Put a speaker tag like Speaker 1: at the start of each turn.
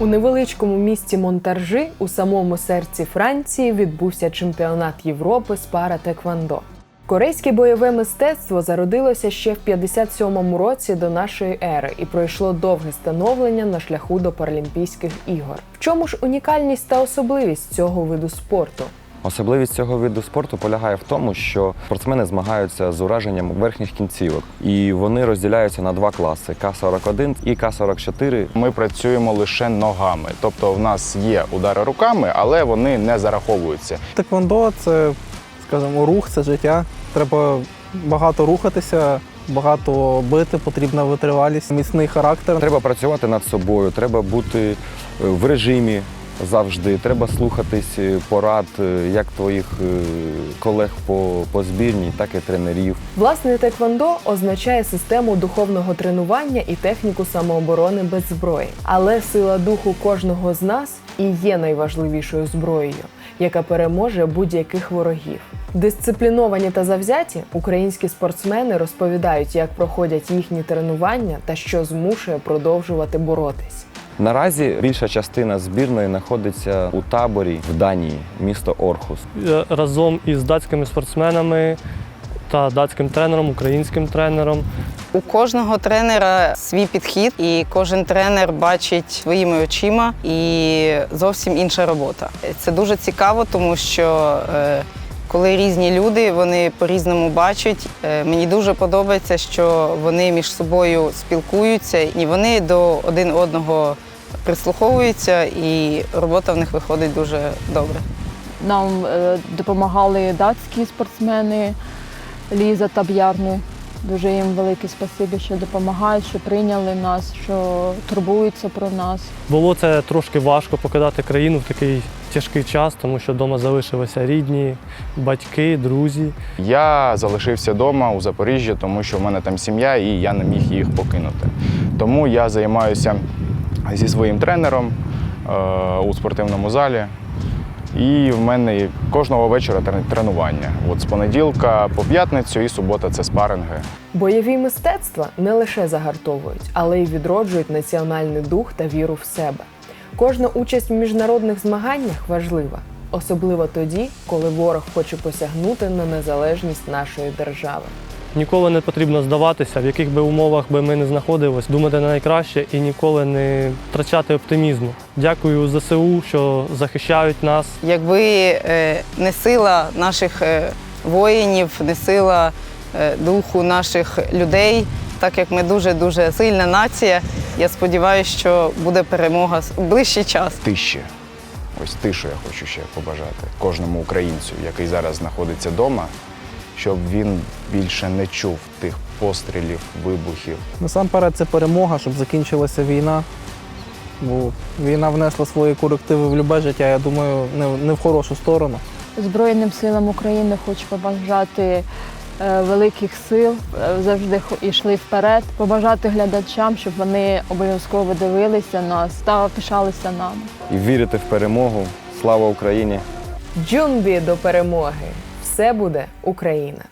Speaker 1: У невеличкому місті Монтаржи у самому серці Франції відбувся чемпіонат Європи з пара Теквандо. Корейське бойове мистецтво зародилося ще в 57-му році до нашої ери і пройшло довге становлення на шляху до Паралімпійських ігор. В чому ж унікальність та особливість цього виду спорту?
Speaker 2: Особливість цього виду спорту полягає в тому, що спортсмени змагаються з ураженням верхніх кінцівок, і вони розділяються на два класи: К-41 і К-44.
Speaker 3: Ми працюємо лише ногами, тобто в нас є удари руками, але вони не зараховуються.
Speaker 4: Теквондо це, скажімо, рух, це життя. Треба багато рухатися, багато бити, потрібна витривалість, міцний характер.
Speaker 2: Треба працювати над собою, треба бути е, в режимі завжди. Треба слухатись е, порад е, як твоїх е, колег по, по збірній, так і тренерів.
Speaker 1: Власне, теквондо означає систему духовного тренування і техніку самооборони без зброї. Але сила духу кожного з нас і є найважливішою зброєю, яка переможе будь-яких ворогів. Дисципліновані та завзяті українські спортсмени розповідають, як проходять їхні тренування та що змушує продовжувати боротись.
Speaker 2: Наразі більша частина збірної знаходиться у таборі в Данії, місто Орхус.
Speaker 5: Е, разом із датськими спортсменами та датським тренером, українським тренером.
Speaker 6: У кожного тренера свій підхід, і кожен тренер бачить своїми очима і зовсім інша робота. Це дуже цікаво, тому що е, коли різні люди, вони по-різному бачать. Е, Мені дуже подобається, що вони між собою спілкуються і вони до один одного прислуховуються, і робота в них виходить дуже добре.
Speaker 7: Нам е, допомагали датські спортсмени Ліза та Б'ярни. Дуже їм велике спасибі, що допомагають, що прийняли нас, що турбуються про нас.
Speaker 5: Було це трошки важко покидати країну в такий тяжкий час, тому що вдома залишилися рідні, батьки, друзі.
Speaker 3: Я залишився вдома у Запоріжжі, тому що в мене там сім'я і я не міг їх покинути. Тому я займаюся зі своїм тренером е, у спортивному залі. І в мене кожного вечора трен- тренування. От з понеділка по п'ятницю і субота це спаринги.
Speaker 1: Бойові мистецтва не лише загартовують, але й відроджують національний дух та віру в себе. Кожна участь в міжнародних змаганнях важлива, особливо тоді, коли ворог хоче посягнути на незалежність нашої держави.
Speaker 5: Ніколи не потрібно здаватися, в яких би умовах би ми не знаходились, думати на найкраще і ніколи не втрачати оптимізму. Дякую ЗСУ, що захищають нас.
Speaker 6: Якби е, не сила наших е, воїнів, не сила е, духу наших людей, так як ми дуже-дуже сильна нація, я сподіваюся, що буде перемога в ближчий час.
Speaker 3: Тиші. Ось тишу я хочу ще побажати кожному українцю, який зараз знаходиться вдома, щоб він більше не чув тих пострілів, вибухів.
Speaker 4: Насамперед це перемога, щоб закінчилася війна. Бо війна внесла свої корективи в любе життя, я думаю, не, в- не в хорошу сторону.
Speaker 7: Збройним силам України хочу побажати е, великих сил, е, завжди йшли вперед, побажати глядачам, щоб вони обов'язково дивилися нас та пишалися нами.
Speaker 2: І вірити в перемогу. Слава Україні!
Speaker 1: Джунбі до перемоги! Все буде Україна!